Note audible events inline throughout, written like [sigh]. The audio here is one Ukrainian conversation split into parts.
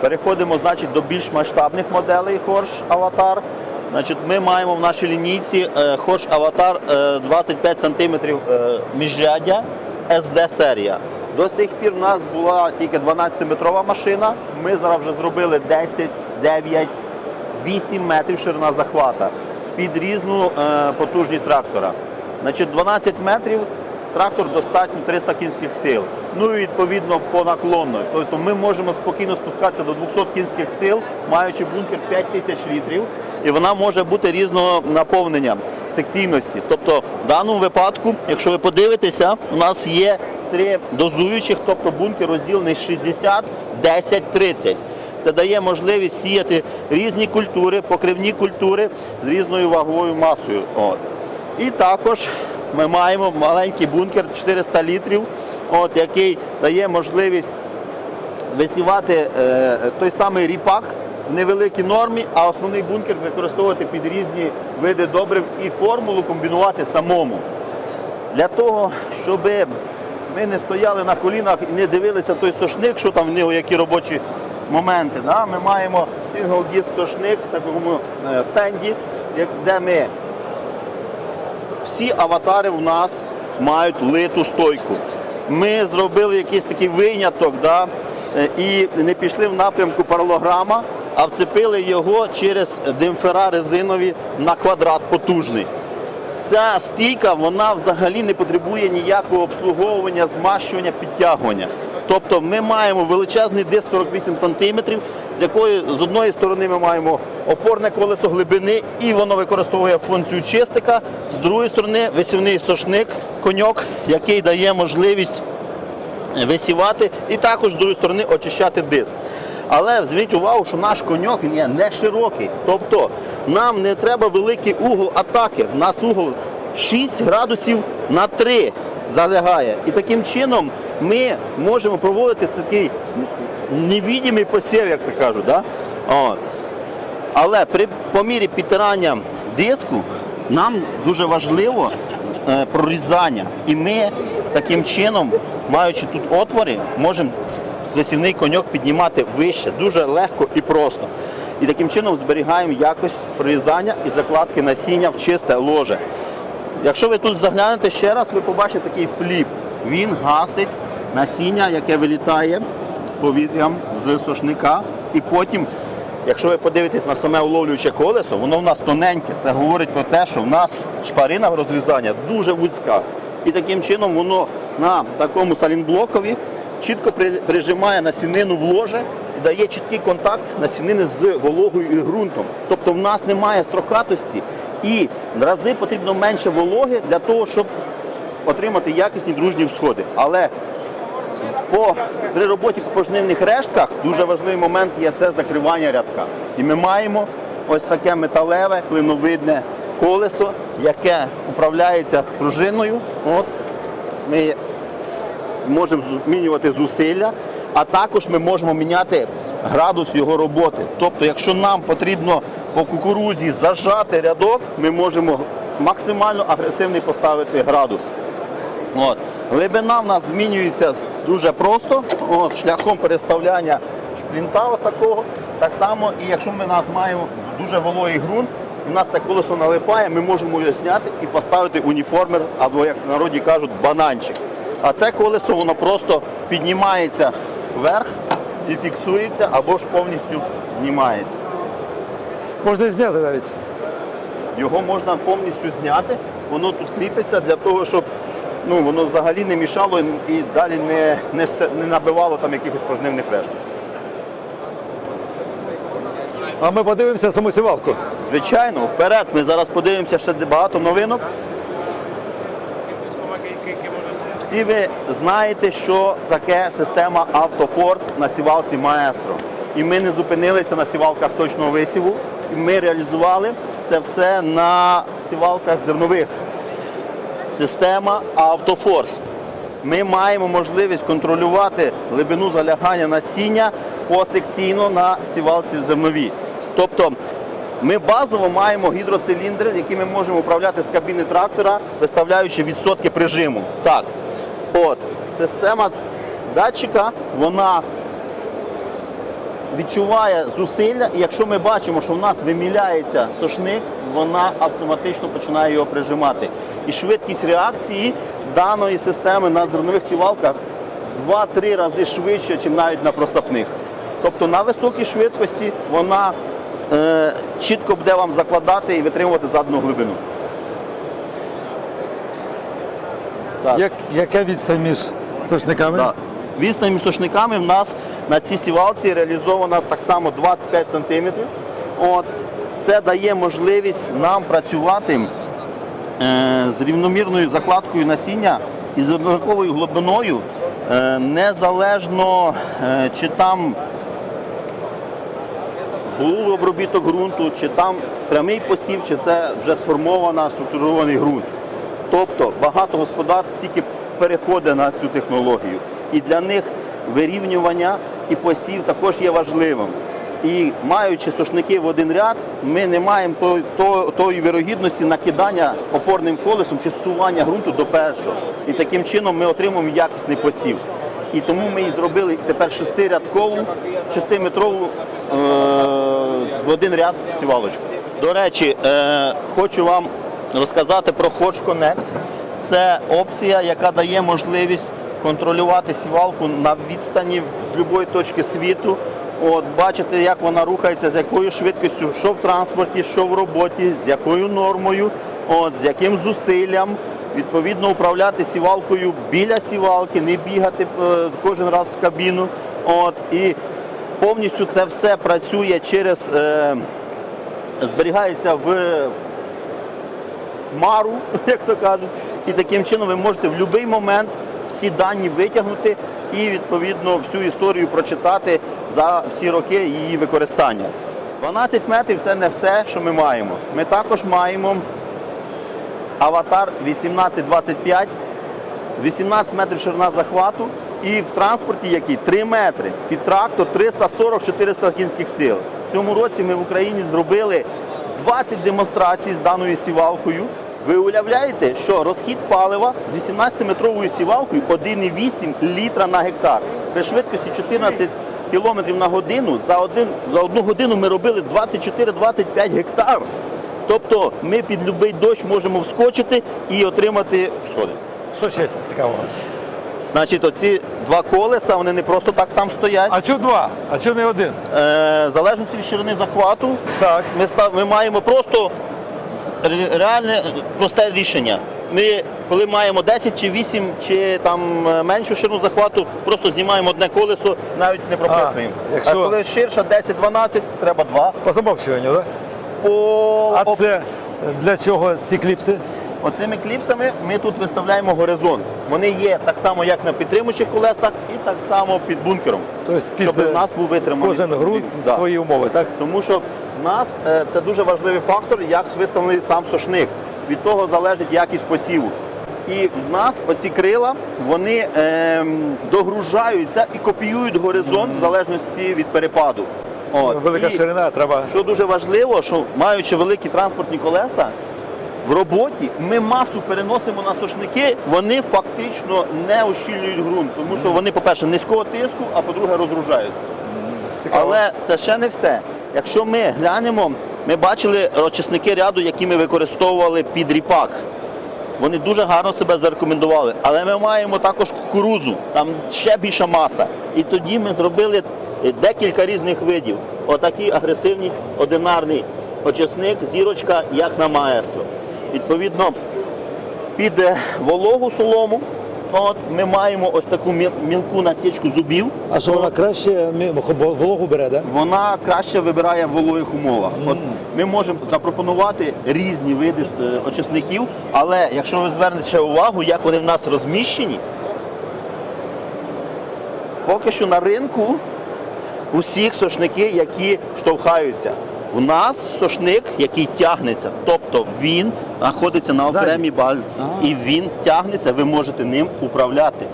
Переходимо значить, до більш масштабних моделей Horsch Avatar. Значить, ми маємо в нашій лінійці е, Horsch Avatar е, 25 см е, міжряддя SD серія. До сих пір в нас була тільки 12-метрова машина. Ми зараз вже зробили 10, 9, 8 метрів ширина захвата під різну е, потужність трактора. Значить, 12 метрів трактор достатньо 300 кінських сил. Ну і відповідно по наклонної. Тобто ми можемо спокійно спускатися до 200 кінських сил, маючи бункер 5000 літрів, і вона може бути різного наповнення секційності. Тобто, в даному випадку, якщо ви подивитеся, у нас є три дозуючих, тобто бункер розділений 60, 10, 30. Це дає можливість сіяти різні культури, покривні культури з різною ваговою масою. От. І також ми маємо маленький бункер 400 літрів, от, який дає можливість висівати е, той самий ріпак в невеликій нормі, а основний бункер використовувати під різні види добрив і формулу комбінувати самому. Для того, щоб ми не стояли на колінах і не дивилися той сошник, що там в нього, які робочі моменти. Да? Ми маємо сингл диск сошник в такому е, стенді, де ми всі аватари у нас мають литу стойку. Ми зробили якийсь такий виняток да, е, і не пішли в напрямку паралограма, а вцепили його через демпфера резинові на квадрат потужний. Ця стійка вона взагалі не потребує ніякого обслуговування, змащування, підтягування. Тобто ми маємо величезний диск 48 см, з якої з одної сторони ми маємо опорне колесо глибини, і воно використовує функцію чистика. З другої сторони висівний сошник, коньок, який дає можливість висівати і також з другої сторони очищати диск. Але зверніть увагу, що наш коньок він є не широкий. Тобто нам не треба великий угол атаки. У нас угол 6 градусів на 3 залягає. І таким чином ми можемо проводити такий невідимий посів, як то кажуть. Да? От. Але при по мірі підтирання диску нам дуже важливо е, прорізання. І ми таким чином, маючи тут отвори, можемо висівний коньок піднімати вище, дуже легко і просто. І таким чином зберігаємо якість прорізання і закладки насіння в чисте ложе. Якщо ви тут заглянете ще раз, ви побачите такий фліп. Він гасить насіння, яке вилітає з повітрям з сошника. І потім, якщо ви подивитесь на саме уловлююче колесо, воно в нас тоненьке. Це говорить про те, що в нас шпарина розрізання дуже вузька. І таким чином воно на такому салінблокові чітко прижимає насінину в ложе і дає чіткий контакт насінини з вологою і ґрунтом. Тобто в нас немає строкатості і рази потрібно менше вологи для того, щоб отримати якісні дружні всходи. Але по, при роботі по пожнивних рештках дуже важливий момент є це закривання рядка. І ми маємо ось таке металеве, клиновидне колесо, яке управляється пружиною. От, ми можемо змінювати зусилля, а також ми можемо міняти градус його роботи. Тобто, якщо нам потрібно по кукурузі зажати рядок, ми можемо максимально агресивний поставити градус. От. Глибина в нас змінюється дуже просто, от, шляхом переставляння шплінта такого. Так само, і якщо ми нас маємо дуже вологий ґрунт, у нас це колесо налипає, ми можемо його зняти і поставити уніформер, або, як в народі кажуть, бананчик. А це колесо воно просто піднімається вверх і фіксується, або ж повністю знімається. Можна і зняти навіть. Його можна повністю зняти, воно тут кріпиться для того, щоб ну, воно взагалі не мішало і далі не, не, не набивало там якихось пожнивних решток. А ми подивимося саму сівалку. Звичайно, вперед. Ми зараз подивимося ще багато новинок. Всі ви знаєте, що таке система автофорс на сівалці Маестро. І ми не зупинилися на сівалках точного висіву. І ми реалізували це все на сівалках зернових. Система автофорс. Ми маємо можливість контролювати глибину залягання насіння посекційно на сівалці зернові. Тобто ми базово маємо гідроциліндри, які ми можемо управляти з кабіни трактора, виставляючи відсотки прижиму. Так, от, система датчика, вона відчуває зусилля, і якщо ми бачимо, що в нас виміляється сошник, вона автоматично починає його прижимати. І швидкість реакції даної системи на зернових сівалках в 2-3 рази швидше, ніж навіть на просапних. Тобто на високій швидкості вона е, чітко буде вам закладати і витримувати задану глибину. Так. Як, яка відстань між сошниками? Да. Відстань між сошниками в нас на цій сівалці реалізована так само 25 см. От. Це дає можливість нам працювати е, з рівномірною закладкою насіння і з однаковою глибиною, е, незалежно е, чи там був обробіток ґрунту, чи там прямий посів, чи це вже сформована структурований ґрунт. Тобто багато господарств тільки переходить на цю технологію. І для них вирівнювання і посів також є важливим. І маючи сушники в один ряд, ми не маємо той- то- тої вирогідності накидання опорним колесом чи зсування ґрунту до першого. І таким чином ми отримуємо якісний посів. І тому ми і зробили тепер шестирядкову, шестиметрову е- в один ряд сівалочку. До речі, е- хочу вам розказати про Hodge Connect. Це опція, яка дає можливість контролювати сівалку на відстані з будь-якої точки світу. От, бачите, як вона рухається, з якою швидкістю, що в транспорті, що в роботі, з якою нормою, от, з яким зусиллям. Відповідно, управляти сівалкою біля сівалки, не бігати е, кожен раз в кабіну. От, і повністю це все працює через, е, зберігається в хмару, [laughs] як то кажуть. І таким чином ви можете в будь-який момент всі дані витягнути і відповідно всю історію прочитати за всі роки її використання. 12 метрів це не все, що ми маємо. Ми також маємо аватар 1825, 18 метрів ширина захвату і в транспорті який 3 метри. Під трактор 340-400 кінських сил. В цьому році ми в Україні зробили 20 демонстрацій з даною сівалкою. Ви уявляєте, що розхід палива з 18-метровою сівалкою 1,8 літра на гектар. При швидкості 14 км на годину за, один, за одну годину ми робили 24-25 гектар. Тобто ми під будь-який дощ можемо вскочити і отримати сходи. Що ще цікавого? Значить, оці два колеса, вони не просто так там стоять. А чого два? А чого не один? Е, в залежності від ширини захвату, Так. ми, став, ми маємо просто ре- реальне просте рішення. Ми, коли маємо 10 чи 8 чи там е, меншу ширину захвату, просто знімаємо одне колесо, навіть не прописуємо. А, якщо- А коли ширша 10-12, треба два. По замовчуванню, так? По А це для чого ці кліпси? Оцими кліпсами ми тут виставляємо горизонт. Вони є так само, як на підтримуючих колесах, і так само під бункером. Тобто під Щоб у нас був витриманий. кожен ґрунт Да. свої умови, так? Тому що в нас е, це дуже важливий фактор, як виставлений сам сошник. Від того залежить якість посіву. І в нас оці крила вони ем, догружаються і копіюють горизонт в залежності від перепаду. От. Велика І ширина, треба. що дуже важливо, що маючи великі транспортні колеса, в роботі ми масу переносимо на сошники, вони фактично не ощільнюють ґрунт, тому що вони, по-перше, низького тиску, а по-друге, розгружаються. Цікаво. Але це ще не все. Якщо ми глянемо, ми бачили очисники ряду, які ми використовували під ріпак. Вони дуже гарно себе зарекомендували. Але ми маємо також кукурузу, там ще більша маса. І тоді ми зробили декілька різних видів. Отакий агресивний одинарний очисник, зірочка, як на маестро. Відповідно, під е, вологу солому от, ми маємо ось таку мілку насічку зубів. А що вона краще вологу бере, так? Вона краще вибирає в вологих умовах. От ми можемо запропонувати різні види е, очисників, але якщо ви звернете увагу, як вони в нас розміщені, поки що на ринку усіх сошники, які штовхаються. У нас сошник, який тягнеться, тобто він знаходиться на окремій бальці, А. і він тягнеться, ви можете ним управляти.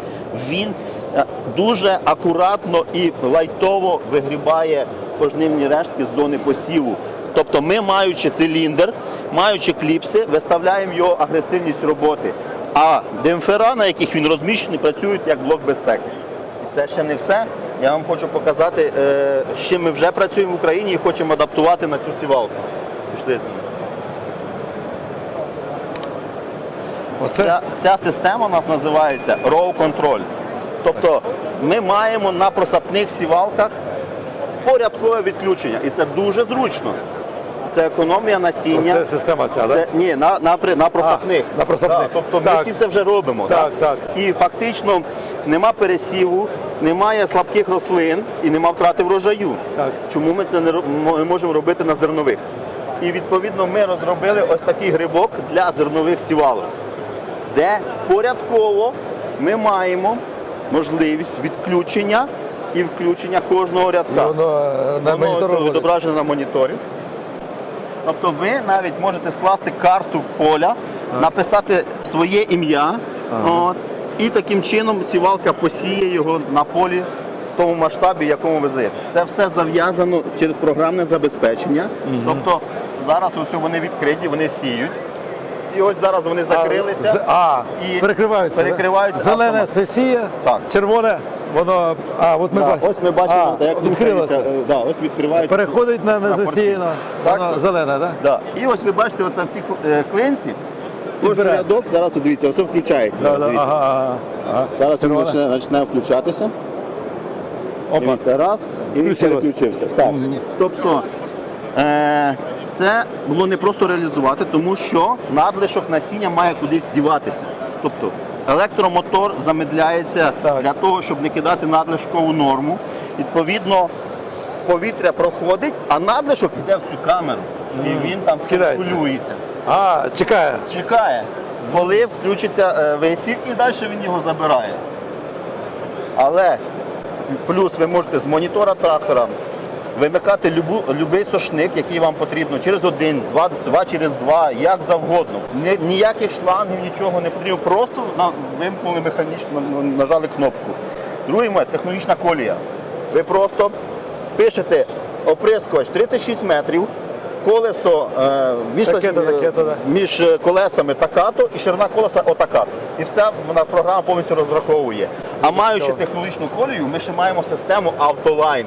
Він е, дуже акуратно і лайтово вигрібає пожнивні рештки з зони посіву. Тобто ми, маючи циліндр, маючи кліпси, виставляємо його агресивність роботи. А демпфера, на яких він розміщений, працюють як блок безпеки. І це ще не все. Я вам хочу показати, е, з чим ми вже працюємо в Україні і хочемо адаптувати на цю сівалку. Пішли. Оце Ця, ця система у нас називається Row Control. Тобто ми маємо на просапних сівалках порядкове відключення. І це дуже зручно. Це економія насіння. Оце система ця, Це, так? ні, на, на, на просапних. на просапних. Да, тобто ми всі це вже робимо. Так, да? так. І фактично нема пересіву, немає слабких рослин і нема втрати врожаю. Так. Чому ми це не не можемо робити на зернових? І відповідно ми розробили ось такий грибок для зернових сівалок, де порядково ми маємо можливість відключення і включення кожного рядка. воно е, на Воно відображено на моніторі. Тобто ви навіть можете скласти карту поля, написати своє ім'я, от, і таким чином сівалка посіє його на полі в тому масштабі, якому ви здаєте. Це все зав'язано через програмне забезпечення. Тобто зараз ось вони відкриті, вони сіють. І ось зараз вони закрилися. А, а і перекриваються. перекриваються Зелене це сіє, Так. червоне, воно. А, от ми Да, бачимо. ось ми бачимо, а, як відкрилося. е, Да, ось відкривається. Переходить на Так, воно зелене, так? Да. І ось ви бачите, оце всі е, клинці. Кожен рядок, зараз дивіться, ось включається. Да, да, ага, ага, ага. Зараз він почне, включатися. Опа. Дивіться, раз, і він переключився. Так. Тобто е, це було не просто реалізувати, тому що надлишок насіння має кудись діватися. Тобто електромотор замедляється Так. для того, щоб не кидати надлишкову норму. Відповідно, повітря проходить, а надлишок йде в цю камеру. І він там Скидається. А, чекає. Чекає, коли включиться е, і далі він його забирає. Але плюс ви можете з монітора трактора вимикати любу, любий сошник, який вам потрібно, через один, два, два через два, як завгодно. Ні- ніяких шлангів, нічого не потрібно. Просто на, вимкнули механічно, нажали кнопку. Другий момент технологічна колія. Ви просто пишете оприскувач 36 метрів, колесо е, між, колесами такато і ширина колеса отакато. І все вона програма повністю розраховує. А маючи технологічну колію, ми ще маємо систему автолайн.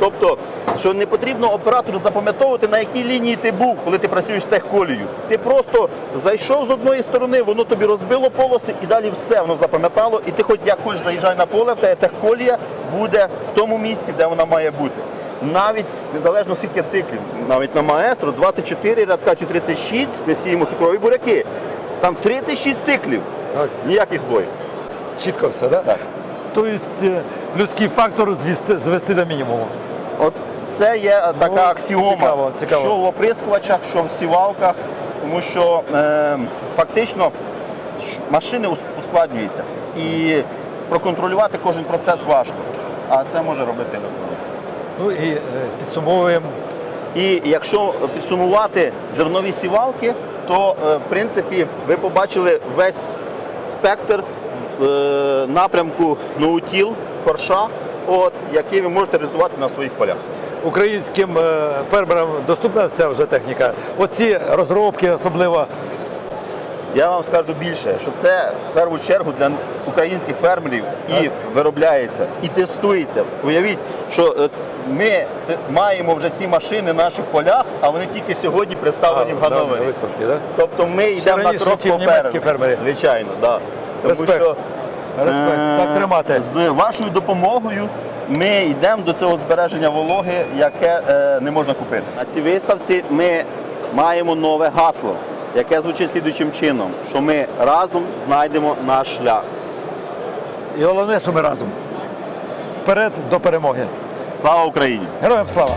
Тобто, що не потрібно оператору запам'ятовувати, на якій лінії ти був, коли ти працюєш з техколією. Ти просто зайшов з одної сторони, воно тобі розбило полоси і далі все воно запам'ятало. І ти хоч як хочеш заїжджай на поле, в тебе техколія буде в тому місці, де вона має бути. Навіть незалежно скільки циклів, навіть на маестро 24 рядка чи 36, ми сіємо цукрові буряки. Там 36 циклів, Так. ніяких збоїв. Чітко все, так? Так. Тобто людський фактор звести, звести до мінімуму. От це є така Ну, аксіома, цікаво, цікаво. що в оприскувачах, що в сівалках, тому що е, фактично машини ускладнюються і проконтролювати кожен процес важко, а це може робити електроника. Ну і е, підсумовуємо. І якщо підсумувати зернові сівалки, то е, в принципі ви побачили весь спектр напрямку ноутіл, форша, от, який ви можете реалізувати на своїх полях. Українським е, фермерам доступна ця вже техніка. Оці розробки особливо. Я вам скажу більше, що це в першу чергу для українських фермерів і виробляється, і тестується. Уявіть, що е, ми маємо вже ці машини в наших полях, а вони тільки сьогодні представлені в да, на Гановері. виставці, да? Тобто ми йдемо на крок попереду. Звичайно, да. Тому Респект. що Респект. е, Так тримати. З вашою допомогою ми йдемо до цього збереження вологи, яке е, не можна купити. На цій виставці ми маємо нове гасло, яке звучить слідуючим чином, що ми разом знайдемо наш шлях. І головне, що ми разом. Вперед до перемоги. Слава Україні! Героям слава!